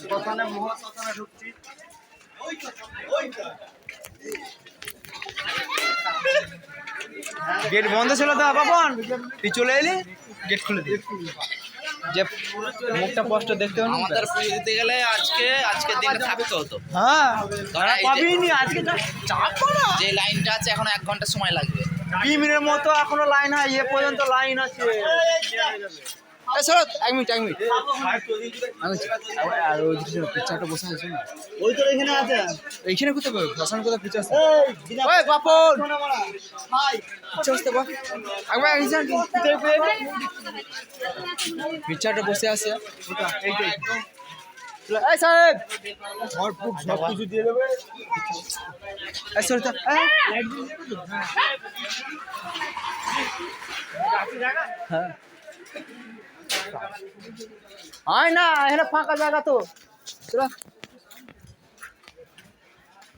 শ্মশানে মহা শ্মশানে ঢুকছি। গেট বন্ধ ছিল তো বাপন তুই চলে এলি? গেট খুলে দিই যে মুখটা স্পষ্ট দেখতে হলো আমাদের পুজো দিতে গেলে আজকে আজকে দিনে থাকতে হতো। হ্যাঁ। যে- পাবিনি আজকে চাপো না যে লাইনটা আছে এখন এক ঘণ্টা সময় লাগবে। বিমিনের মতো এখনও লাইন হয় এ পর্যন্ত লাইন আছে। শরৎ এক মিনিট এক মিনিট। আর ওই পিকচারটা বসে আছে না? ওই তো এখানে আছে। এইখানে কোথায় পাবে? ভাষণ কোথায় পিকচার আছে? ওই বাপন। শোনা পিকচার আসতে বা একবার এইখানে পিকচারটা বসে আছে। এই সাহেব। ভরপুর সব কিছু দিয়ে দেবে। এই শরৎ এই হ্যাঁ আয় না এখানে ফাঁকা জায়গা তো চলো